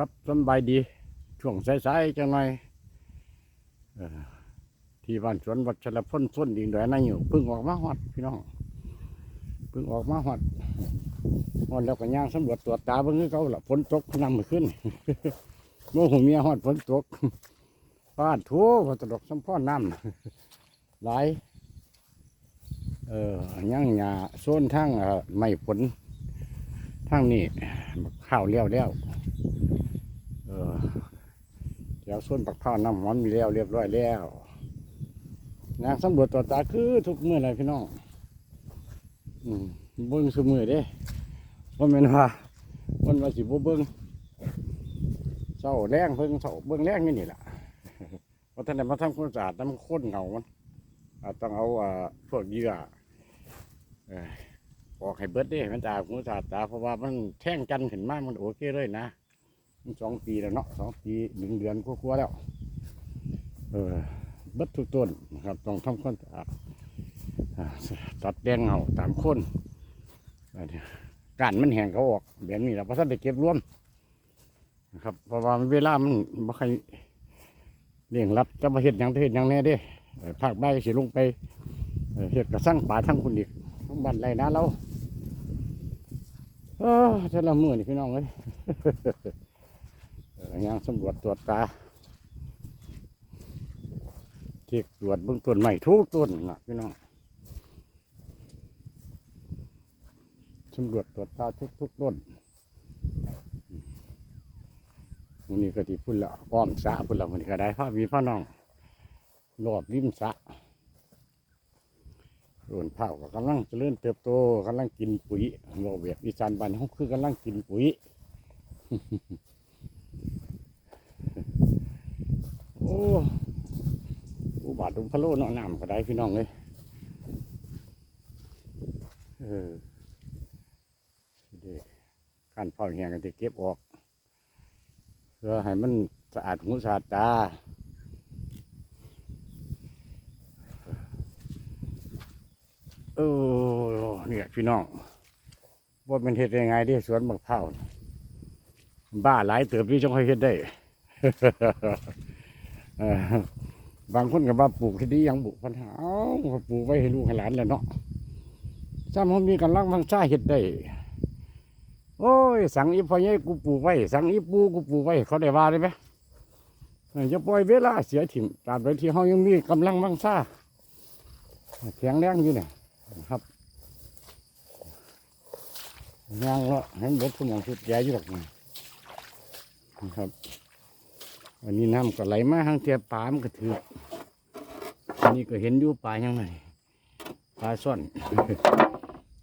ครับสบายดี ช่วงสายๆจังหน่อยที่บ้านสวนวัชรพลส้นดิงดอยนั่งอยู่เพิ่งออกมาฮอดพี่น้องเพิ่งออกมาฮอดฮอดแล้วก็ย่างสำรวจตรวจตาเบิ่งเขาละฝนตกนำมาขึ้นโมหูเมียฮอดฝนตกบ้านทั่วฝนตกสัมพ่อน้ำหลายเออย่างหยาโซนทั้งไม่ฝนทั้งนี้ข้าวเลี้ยวแล้ว เดี๋ยวส้นปักข้าวน้ำหอมมีแล้วเรียบร้อยแล้วนางสำรวจตัวตาคือทุกเมื่อเลยพี่น้องอืมเบิ้งสมือเด้ว่าแม่นว่ามันว่าสิบเบิ้งเศร้าแรงเพิ่งเศร้าเบิ้งแรงนี่นี่แหละเพราะท่านได้มาทำความสะอาดน้ำข้นเงามันอาต้องเอาอ่าพวกเหยื่อออกให้เบิดเด้มันตาความสาตาเพราะว่ามันแท่งกันขึ้นมากมันโอเคเลยนะ มันสองปีแล้วเนาะสองปีหนึ่งเดือนกว่าๆแล้ว เออบัดทุกต้นนะครับต้องทำความสะอาดตัดแดงเอาตามคนการมันแห้งเขาออกแบบนี้เราเพราะท่านได้เก็บรวมนะครับเพราะว่าเวลามันไม่ค่อยเลี้ยงรัดจะมาเห็ดหยังเฮ็ดหยังแน่เด้ภาคใต้สิลงไปเห็ดกระสั่งป่าทั้งคุณอีกทั้งบ้านไรนะเราเออแต่ละมือนี่พี่น้องเอ้ย ย่างสำรวจตรวจตาเช็คตรวจเบื้องต้นใหม่ทุกต้นนะพี่น้องสำรวจตรวจตาทุกทุกต้นวันนี้ก็ที่พุ่นละอ้อมสะพุ่นละวันนี้ก็ได้พ่อมีพ่อน้องรอบริมสระส่วนเผาก็กำลังเจริญเติบโตกำลังกินปุ๋ยบอกแบบอีสานบ้านเขาคือกำลังกินปุ๋ย โอ้อุบาทอุพะโลเนาะน้ำก็ได้พี่น้องเลยเออเด็กการเผาแห้งก็จะเก็บออกเพื่อให้มันสะอาดหูสะอาดตาเออเนี่ยพี่น้องว่าเป็นเฮ็ดยังไงเดิสวนมะพร้าวบ้าหลายเติบที่จงค่อยเฮ็ดได้ บางคนก็ว่าปลูกที่ดียังปลูปัญหาเอาปลูกไว้ให้ลูกให้หลานแล้วเนาะซ้ำผมมีกำลังวังซาเฮ็ดได้ โอ้ย สั่งอีพ่อใหญ่กูปลูกไว้ สั่งอีปูกูปลูกไว้ เขาได้ว่าได้ไหมเออจะปล่อยเวลาเสียถิ่มตราบใดที่เขายังมีกำลังวังซาแข็งแรงอยู่เนี่ยนะครับย่างละเห็นเบิดสมองสุดใหญ่อยู่หรอกนี่นะครับ วันนี้น้ำก็ไหลมาทางเทียปลามันก็ถืออันนี้ก็เห็นอยู่ปลายังไงปลาซ่อน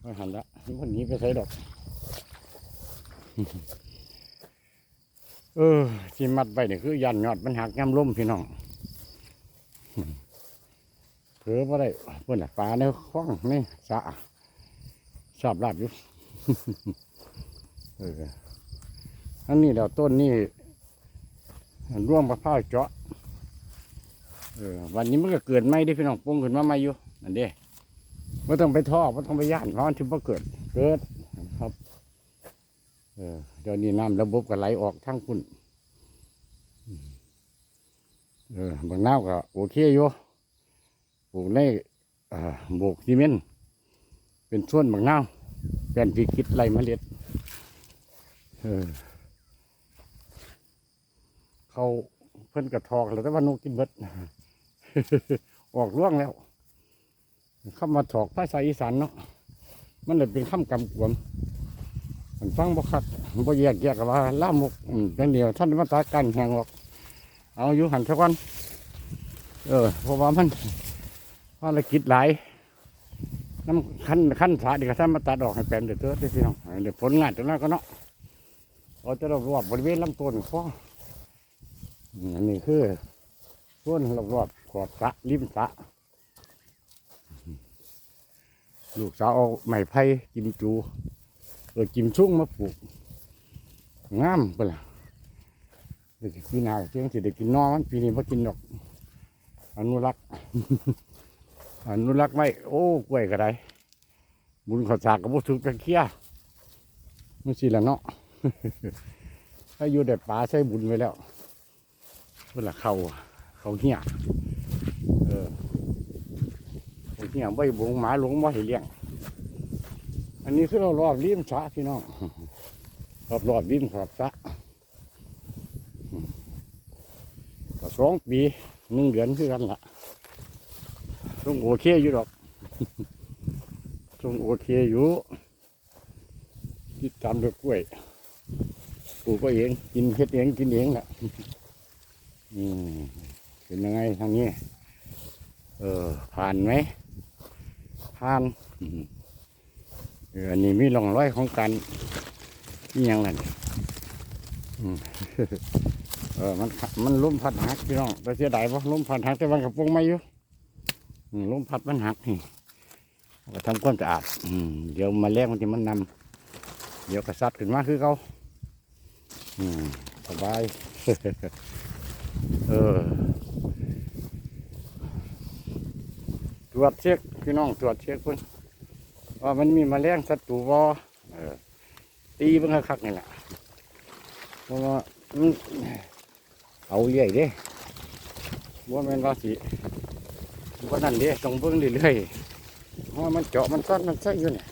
ไม่หันละนี่คนนี้ไปใส่ดอก เออที่มัดไปนี่คือยันยอดมันหักย่ำล้มพี่น้องเผือบ่าได้เพื่อนปลาในคล้องนี่สะชอบลาบอยู่เอออันนี้เดี๋ยวต้นนี่ ร่วมมะพร้าวเจาะเออวันนี้มันก็เกิดไม่ได้พี่น้องปรุงขึ้นมาใหม่อยู่นั่นเด้ไม่ต้องไปท่อไม่ต้องไปย่านเพราะมันถึงมาเกิด เกิดครับ เออเดี๋ยวนี้น้ำระบบก็ไหลออกทั้งคุณเออบางน้าก็โอเคอยู่ปลูกในอ่าโบกซีเมนต์เป็นส่วนบางน้าเป็นพิกิดไรเมล็ดเออ เขาเพิ่นกระทอกแล้วแต่ว่านกกินเบิดออกร่วงแล้วเข้ามาถอกภาษาอีสานเนาะมันเลยเป็นคำกำกวมมันฟังบ่คักบ่แยกแยกกับว่าล่ามกอืมเป็นเดียวท่านมาตากันแหงออก เอาอยู่หันสักวันเออเพราะว่ามันภารกิจหลายน้ำขั้นขั้นสาดีก็ท่านมาตัดออกให้แปลนเดือดเตือดพี่น้องเดี๋ยวผลงานตรงนั้นก็เนาะเราจะรวบบริเวณลำต้นพอ อันนี้คือส่วนรอบๆขอบสะริมสะลูกสาวเอาไม้ไผ่กิมจูเออกิมชุ่งมาปลูกงามไปละเดี๋ยวปีหน้าเจ้าสิได้กินนอมันปีนี้ไ่กินดอก อนุรักษ์ อนุรักษ์ไว้โอ้กล้วยก็ได้บุญขอสากกับบุตระเคียมันสิละเนาะถ้าอยู่แต่ป่าใช้บุญไว้แล้ว เพื่อละเขาเขาเหี้ยเออเขาเหี้ยไว้บงหมาหลงมาให้เลี้ยง อันนี้คือเรารอบริมสระพี่น้องรอบรอบริมขอบสระก็สองปีหนึ่งเดือนคือกันละต้องโอเคอยู่ดอกต้องโอเคอยู่ที่ตามด้วยกล้วยปลูกก็เองกินเฮ็ดเองกินเองแหละ อืมเป็นยังไงทางนี้ เออ ผ่านไหม ผ่านเอออันนี้มีร่องรอยของการนี่ยังไงมเออ มัน มันล้มพัดหักพี่น้องแต่เสียดายปะล้มพัดหักแต่วันกระโปรงไม่อยู่อืมล้มพัดมันหักนี่ก็ทำความสะอาดเดี๋ยวมาแลกมันจะมันนำเดี๋ยวกระซัดขึ้นมาคือเขาสบาย ออ ตรวจเช็คพี่น้องตรวจเช็คเพิ่นว่ามันมีแมลงศัตรูบ่เออ ตีเพิ่งคักนี่แหละเพราะว่ามันเอาเรื่อยเด้ว่าแม่นว่าสิว่านั่นเด้ต้องเบิ่งเรื่อยๆเพราะมันเจาะมันซ่อนมันใส่อยู่เนี่ย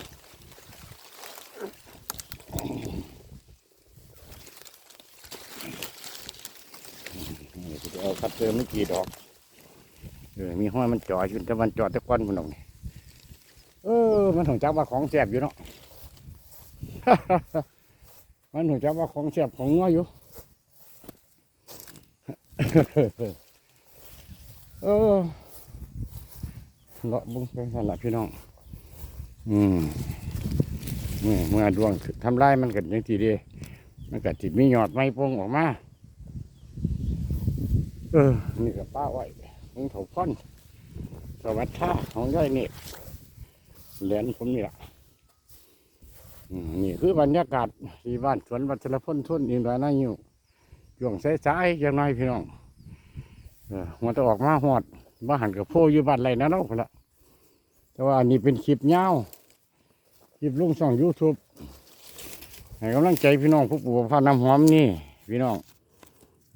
นี่สิเอาคัดเติมไม่กี่ดอกเออมีห้อยมันจ่ออยู่แต่มันจ่อต่ก้อนมันออกนี่เออ มันถึงจักว่าของแสบอยู่เนาะมันถึงจักว่าของแสบของงัวอยู่เออเลาะบุ้งเป็นสลับพี่น้อง อืมเมื่อเมื่อดวงทำลายมันเกิดยังทีเดียมันเกิดจิมีหยอดไม้โป่งออกมา เออ นี่กับป้าไว้ของเถาพ่อนสวัสดิ์ท่าของย่อยนี่เหรียญผมนี่แหละนี่คือบรรยากาศที่บ้านสวนวัชรพลทุนอินทรานาอยู่ช่วงสายๆอย่างน้อยพี่น้องเออมันจะออกมาหอดบ้านกับโพอยู่บ้านไรนะเนาะพุ่นละแต่ว่าอันนี้เป็นคลิปยาวคลิปลงช่องยูทูบให้กำลังใจพี่น้องผู้ปลูกผ้าน้ำหอมนี่ พี่น้อง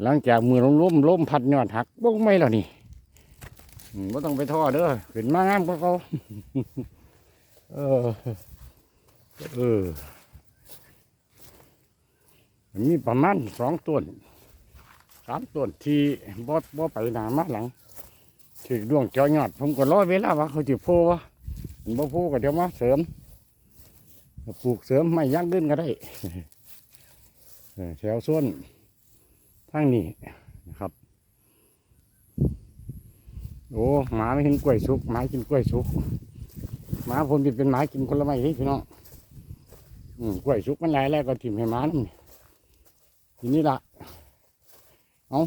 หลังจากมือล้มล้มล้มพัดยอดหักบ้งไม่แล้วนี่ไม่ต้องไปท่อเด้อขึ้นมางามก็เขาเออเออมีประมาณสองต้นสามต้นที่บดบ่ไปหนามาหลังถึงดวงเจอยอด ผมก็รอเวลาว่าเขาจะโพวะมันบ่โพก็เดี๋ยวมาเสริมปลูกเสริมไม่ยั่งยืนก็ได้แถวส่วน ทางนี้นะครับ โอ้หมาไม่กินกล้วยสุกหมากินกล้วยสุกหมาผมเป็นหมากินคนละไม้เฮ้ยพี่น้องอืมกล้วยสุกมันหลายแล้วก็ถิ่มให้หมานั่นทีนี้ละเอา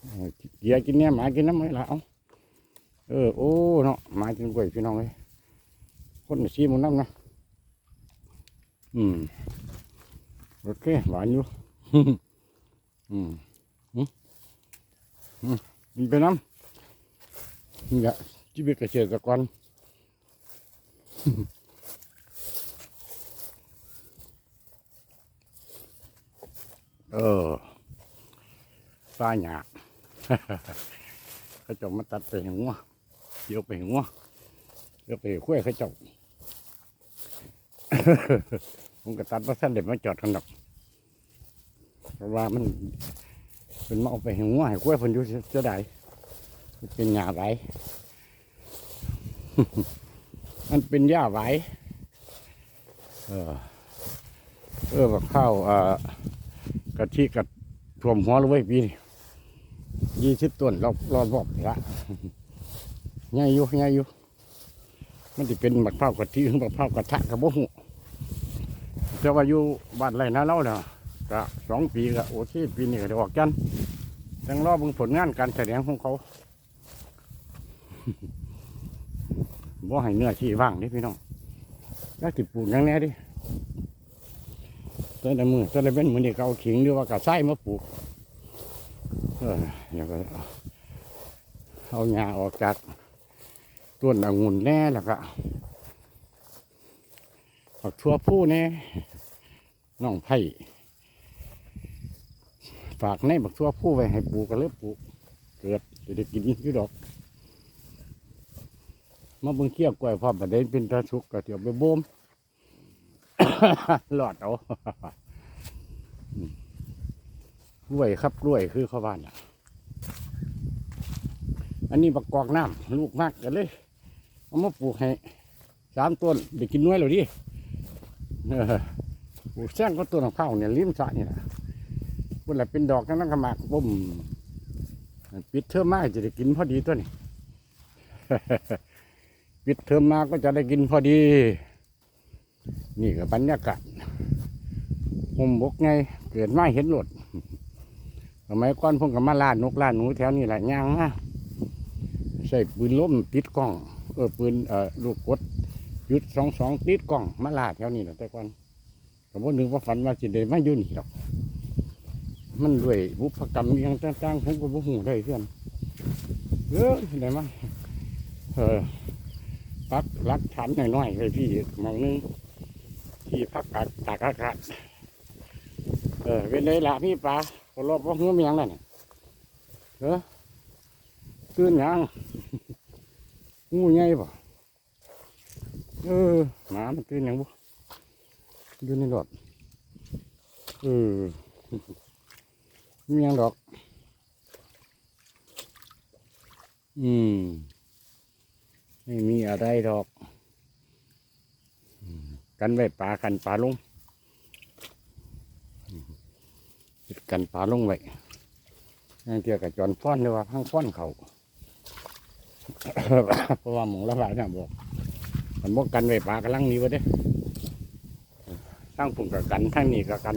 เออเกียกินเนี่ยหมากินน้ำไม่ละเอาเออโอ้เนาะหมากินกล้วยพี่น้องเลยคนซีมันน้ำนะอืมโอเคหวานอยู่ อืม มันเป็นน้ำนี่แหละชีวิตเกษตรกรเออป้าหยาเขาจามาตัดไปหัวเกี่ยวไปหัวเกี่ยวไปขั้วเขาจาผมก็ตัดมาสั้นเด็ดมาจอดกันดอกเพราะว่ามัน เป็นมาเอาไปห้งัวให้กล้วยเพิ่นอยู่เสียดายมันเป็นหญ้าไหวมันเป็นหญ้าไหวเออเออบักข้าวอ่อกะทิกับท่วมหัวเลยเว้ปีนี้ยี่สิบต้นรอบรอบรอบละใหญ่อยู่ใหญ่อยู่มันจะเป็นบักข้าวกะทิหรือบักข้าวกระทะกับบ่หูแต่ว่าอยู่บ้านไรนะเล่าเนาะก็สองปีก็โอเคปีนี้ก็ได้ออกกัน ต้องรอบิ่งผลงานการแสดงของเขาบ่ให้เนื้อที่ว่างนี่พี่น้องแล้วติปลูกยังแน่ดิตอนแต่มือตอนแต่เป็นมือนี่ก็เอาขิงหรือว่ากระไส้มาปลูกเอออย่างก็เอาหญ้าออกจากต้นองุ่นแน่แล้วก็เอาทั่วผู้แน่น้องไผ่ ฝากในบักทั่วผู้ไว้ให้ปลูกก็เลยปลูก เกิดจะได้กินอยู่ดอกมาเบิ่งเคี้ยวกล้วยพร้อมประเด็นเป็นตาสุกก็เดี๋ยวไปบ่มหลอดเอาด้วยครับกล้วยคือเขาวบ้านน่ะ อันนี้ประกอบน้ำลูกมากกันเลย เอามาปลูกให้สามต้นได้กินน้อยเลยดิปลูกแซงก็ต้นของข้าวเนี่ยริมสระนี่แหละ พุ่นแหละเป็นดอกนั่นก็มากบ่มปิดเทอมมาจะได้กินพอดีตัวนี้ปิดเทอมมาก็จะได้กินพอดี นี่ก็บบรรยากาศมุมบกไงเกิดมาเห็นรถสมัยก่อนพุ่งกับมาล่านกล่าหนูแถวนี้แหละย่างนะใส่ปืนล้มติดกล้องเออปืนเอ่อลูกกดยุดสองสองติดกล้องมาล่าแถวนี้แหละแต่ก่อนก็บ่นึกว่าฝันว่าสิได้มายู่นี่หรอก มันด้วยบุพกรรมยังต่างๆผมก็บ่ฮู้ได้เพื่อนเออได้มาเออพักรักฐานหน่อยๆเลยพี่มองนึงที่พักตากตากอากาศเออเป็นไรล่ะพี่ปลาพอรอบว่าเงื้อมยังนั่นเออตื่นยังงูใหญ่ป่ะเออหมามันตื่นยังบ่อยู่ในรถเออ มียังดอก อืม ไม่มีอะไรดอก กันไว้ปลากันปลาลงอืมปิดกันปลาลงไว้นั่นเกี่ยวกับจอนฟ้อนหรือว่าพังฟ้อนเขาเพราะว่าหมูละลายน่ะบอกมันบอกกันไว้ปลากำลังนี้วะเด้ทั้งปุ่นกับกันทั้งนี้กับกัน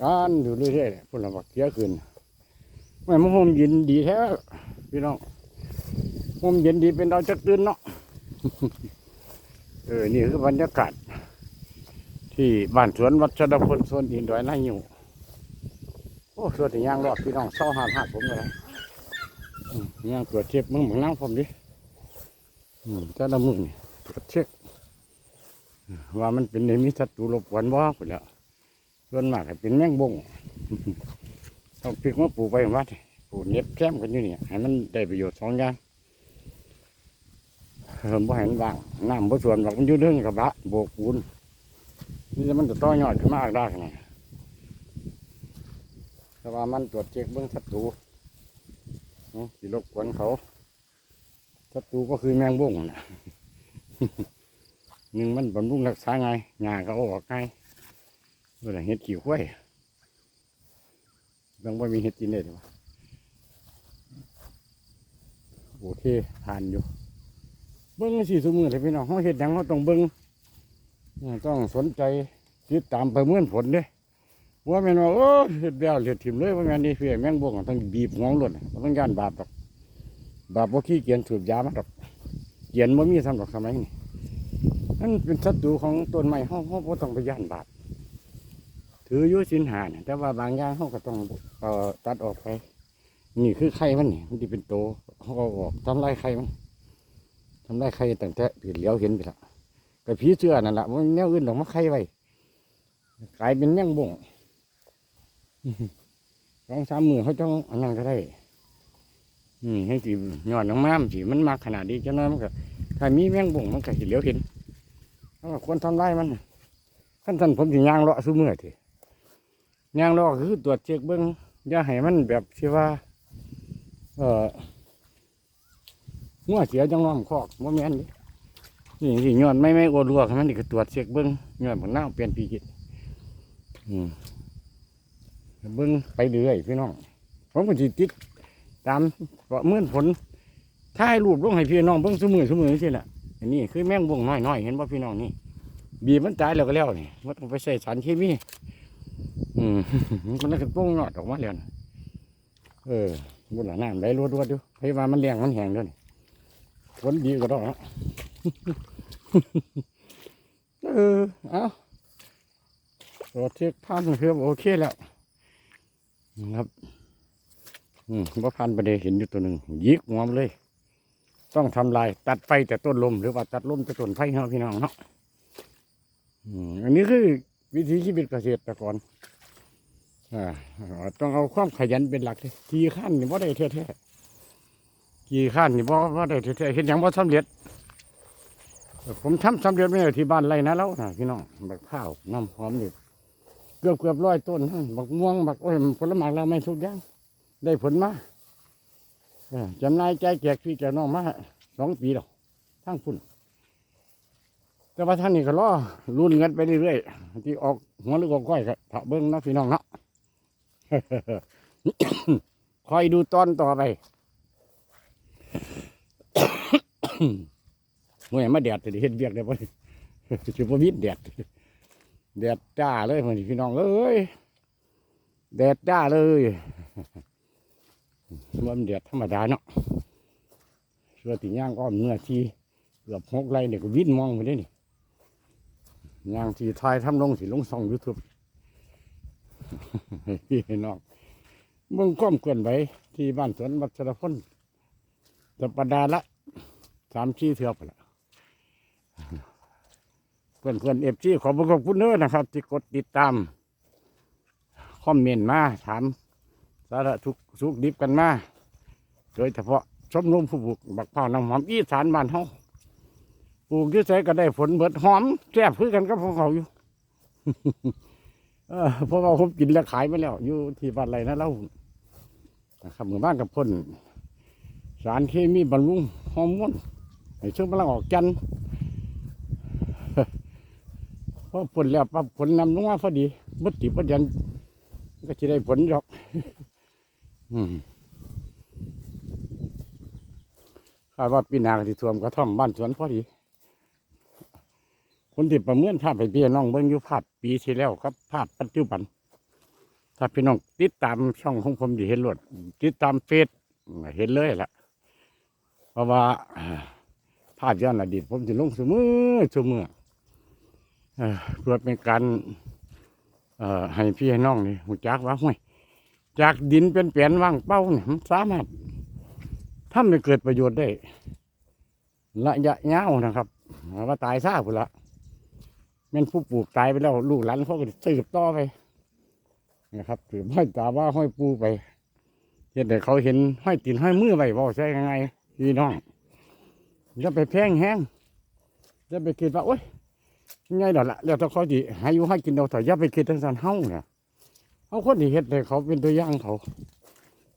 กันอยู่เรื่อยๆพุ่นละบอกเยอะขึ้นไม่มาโฮมยินดีแท้พี่น้องมุมเย็นดีเป็นดาวจักตื่นเนาะเออนี่คือบรรยากาศ ที่บ้านสวนวัชรพลสวนดินดอยนาอยู่โอ้สวนที่ย่างรอดพี่น้องเศร้าหาหักผมเลยย่างตรวจเช็คมึงมึงนั่งผมดิอืมแต่ละมือนี่ตรวจเช็คว่ามันเป็นในมิสัตว์รบกวนบ่ไปแล้ว ส่วนมากเป็นแมงบงต้องพลิกมาปลูกไปวัดปลูกเน็บแคมกันอยู่เนี่ยให้มันได้ประโยชน์สองอย่างเฮิมบ่เห็นว่างน้ำบ่ส่วนหรอกมันอยู่เรื่องกระบะโบกปูนนี่จะมันจะต่อยอดขึ้นมากได้ขนาดแต่ว่ามันตรวจเช็คเบื้องศัตรูนาะสิรบกวนเขาศัตรูก็คือแมงบ่งนะหนึ่งมันบำรุงรักษาไงหญ้าก็เอาออกไง เวลาเห็ดขี้ข้วยต้องว่ามีเห็ดกินได้หรอวะโอเคทานอยู่ เบิ้งสี่สมือเลยพี่น้องเขาเห็ดหยังเขาต้องเบิ้งต้องสนใจติดตามประเมินผลเด้ว่าแม่นว่าโอ้เห็ดแล้วเห็ดถิ่มเลยว่าแม่นนี่เฟียแมงบวงต้องบีบงองหล่นต้องย่านบาปดอกบาปว่าขี้เกียจสูบยามาดอกเกียนว่ามีสำหรับสมัยนี้นั่นเป็นศัตรูของต้นไม้เขาเขาบ่ต้องไปย่านบาป ถือยุสินหาเนี่ยแต่ว่าบางอย่างเขาก็ต้องเอ่อตัดออกไป นี่คือไข่มันนี่มันที่เป็นโตเขาก็ออกทำลายไข่มันทำได้ใครตั้งแต่ผิดแล้วเห็นไปละกับผีเสื้อนั่นแหละมันแนวอื่นหรอกมาใครไว้กลายเป็นแมงบ่งสองสามมือเขาต้องอันนั้นก็ได้นี่ให้สียอดน้ำม้ามสีมันมากขนาดนี้จังนั้นมันก็ถ้ามีแมงบ่งมันก็เห็นเหลียวเห็นเขาก็ควรทำลายมันขั้นตอนผมสิย่างเลาะซุ้มือที ย่างลาะคือตรวจเช็คเบิ้งอย่าให้มันแบบที่ว่า เอองัวเสียจังล้อมคอกว่าแม่นดินี่สิย้อนไม่ไม่โอรัวมันนี่ก็ตรวจเช็คเบิ้งย้อนผลหน้าเปลี่ยนปีกิดอืมเบิ้งไปเรื่อยพี่น้องผมก็สิติดตามระเมื่อผลถ่ายรูปลงให้พี่น้องเบิ้งสมือสมือสิแหละอันนี้คือแมงบ่งน้อยน้อยๆเห็นป่พี่น้องนี่บีบมันตายแล้วก็แล้วนี่มันต้องไปใส่สารเคมี อืมมันก็ป้งยอดออกมาแล้วนเออบุหลาน้ำไหลรวดๆอยู่ให้ว่ามันเลี้ยงมันแห้งด้วยนี่ผลดีก็ได้เออ เอาตัวเช็คพันเพื่อโอเคแล้วนะครับ อืมว่าพันประเดี๋ยวเห็นอยู่ตัวหนึ่งยิกงอมเลย ต้องทำลาย ตัดไฟแต่ต้นลมหรือว่าตัดลมแต่ต้นไฟเนาะพี่น้องเนาะอืมอันนี้คือ วิธีชีวิตเกษตรกรอ่าต้องเอาความขยันเป็นหลักเลยกี่ขั้นนี่บ่ได้แท้ๆกี่ขั้นนี่บ่บ่ได้แท้ๆเห็นอย่างบ่สำเร็จ ผมทำสำเร็จไม่ได้ที่บ้านไรนะแล้วนะพี่น้องบักข้าวน้ำหอมนี่เกือบเกือบร้อยต้นบักม่วงบักโอ้ยผลไม้เราไม่ทุกอย่างได้ผลมาเออจำนายใจแจกพี่แจกน้องมาสองปีแล้วทั้งพุ่น แต่ว่าท่านนี่ก็รอรุ่นเงินไปเรื่อยๆที่ออกหัวหรือออกก้อยก็ถ้าเบิ้งนาะพี่น้องเนาะคอยดูตอนต่อไปเมื่อมาแดดจะได้เห็นเบียกได้บ่จะบ่มีแดดแดดจ้าเลยมันพี่น้องเอ้ยแดดจ้าเลยมันแดดธรรมดาเนาะเสื้อตีย่างก็เนื้อที่เกือบหกไรเนี่ยก็วิ่นมองไปได้นี่ ย่างที่ทายทำลงสิลงส่องยูทูบพี่น้องมึงก้มเกินไปที่บ้านสวนวัชรพลจะประดาละสามชี้เถือกไปละเพื่อนเพื่อนเอฟซีขอบคุณคุณเน้อนะครับ ที่กดติดตาม คอมเมนต์มา ถามสาระทุกสุกดิบกันมา โดยเฉพาะชมรมผู้ปลูกบักเผาน้ำหอมอีสานบ้านเฮาป ลูกที่ใส่ก็ได้ผลเบิดหอมแซ่บคือกันกับของเขาอยู่เอเพราะว่าผมกินแล้วขายไปแล้ว อยู่ที่บ้านไรนะเล่านะครับหมู่บ้านกับพ่นสารเคมีบำรุงฮอร์โมนให้ช่วงกำลังออกจันทร์พอผลแล้วปั๊บผลนำลงมาพอดีบดติบดยันก็จะได้ผลหรอกอืมคาดว่าปีหนาที่ท่วมกระท่อมบ้านสวนพอดี คนที่ประเมินภาพไปเบี้ยน้องเบิ้งอยู่ภาพปีที่แล้วครับภาพปัจจุบัน ถ้าพี่น้องติดตามช่องของผมดีเห็นรวดติดตามเฟซเห็นเลยล่ะ เพราะว่าภาพย้อนอดีตผมจะลงเสมอเสมอเอ่อเพื่อเป็นการเอ่อให้พี่ให้น้องนี่หูจักว่าห้วยจากดินเป็นเปลี่ยนว่างเป้าเนี่ยมันสามารถทำให้เกิดประโยชน์ได้ระยะยาวนะครับว่าตายซาพุ่นละ แม่นผู้ปลูกตายไปแล้วลูกหลานเขาก็สืบต่อไปนะครับถือห้อยตาว่าห้อยปูไปเห็นแต่เขาเห็นห้อยตีนห้อยมือไปบอกใช่ยังไงพี่น้องอย่าไปแพงแห้งอย่าไปคิดว่าโอ๊ยง่ายดอกละแล้วถ้าเขาดีห้อยู่ให้กินเอาแต่อย่าไปคิดทั้งสันเฮาเนี่ยเขาคนที่เฮ็ดเลยเขาเป็นตัวย่างเขา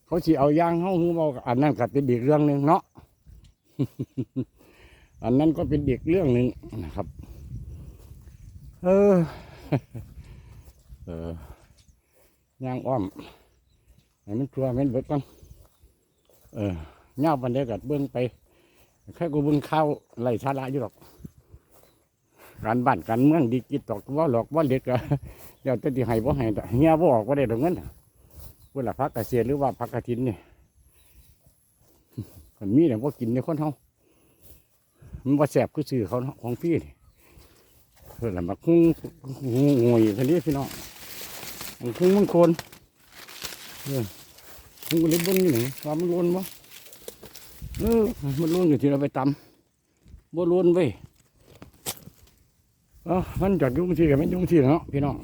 เขาสิเอาย่างเฮาคือบอกอันนั้นก็เป็นอีกเรื่องหนึ่งเนาะอันนั้นก็เป็นอีกเรื่องหนึ่งนะครับ เออ เออย่างอ้อมให้มันทัวให้มันเบิดก่อนเออย่าบันเดกัดเบื้องไปแค่กูเบื้องข้าวไล่ชาระอยู่หรอก การบ้านการเมืองดีกิตอกว่าหลอกว่าเล็กอะเดี๋ยวจะดีให้บ่ให้เฮียบ่ออกว่าได้ตรงนั้นเวลาพักเกษตรหรือว่าพักกระถินเนี่ยคนมีเนี่ยว่ากินในคนเฮามันว่าแสบคือสื่อเขาของพี่เนี่ย เพื่อนละมาคุ้งงวยทีนี้พี่น้องมันคุ้งมันโคนเออคุ้งก็เลยเบนอยู่หนว่ามันล้นบ่เออมันล้นอยู่ที่เราไปตำบ่ล้นเว้ยเออมันจอดยุ่งที่กับมันยุ่งที่เนาะพี่น้อง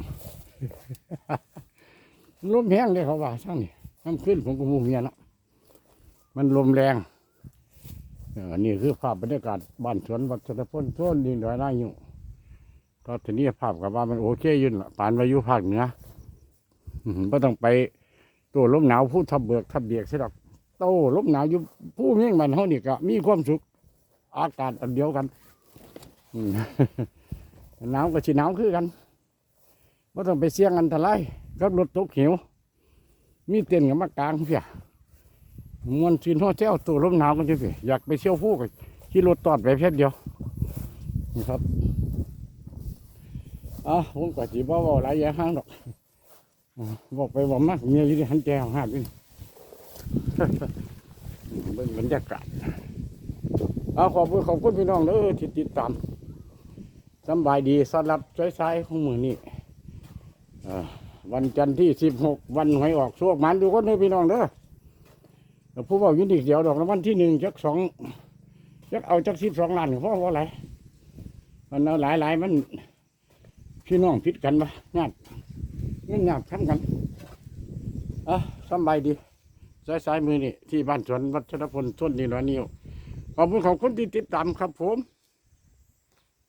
ลมแห้งเลยเขาว่าช่างนี่น้ำขึ้นผมก็มูเมียเนาะมันลมแรงออนี่คือภาพบรรยากาศบ้านสวนวัชรพลโซนดินดอยน่าอยู่ ก็ทีนี้ภาพกับว่ามันโอเคยืนละปานวายุภาคเหนือไม่ต้องไปตัวลมหนาวผู้ทับเบิกทับเบียกใช่ดอกโตลมหนาวอยู่ผู้เมี่ยงมันเฮานี่ก็มีความสุข อากาศอันเดียวกันหนาวก็สิหนาวคือกันไม่ต้องไปเสี่ยงอันตรายกับรถตกเหวมีเต้นกับมากลางเสียมวนชินหัวเจ้าตัวลมหนาวกันจังสิอยากไปเที่ยวผู้ก็ขี่รถตอดไปเพียเดียวนี่ครับ อะผมก็จีบ่าหลายอย่างห้างดอกบอกไปบอกมากเมียอยู่ที่หันแจวหาดนี่เป็นบรรยากาศเอาขอบคุณขอบคุณพี่น้องเด้อที่ติดตามสบายดีสำหรับสายๆของมือนี่วันจันทร์ที่สิบหกวันหวยออกโชคมันดูคนเด้อพี่น้องเด้อแล้วผู้บอกยินดีเดียวดอกวัลที่หนึ่งจักสองจักเอาจักสิบสองล้านเพราะว่าอะไรมันเอาหลายหลายมัน พี่น้องพิดกันปะญาติเงินญาติทำกันอะสบายดีสายสายมือนี่ที่บ้านสวนวัชรพลส้นนี่น้อยนิ้วขอบคุณขอบคุณที่ติดตามครับผม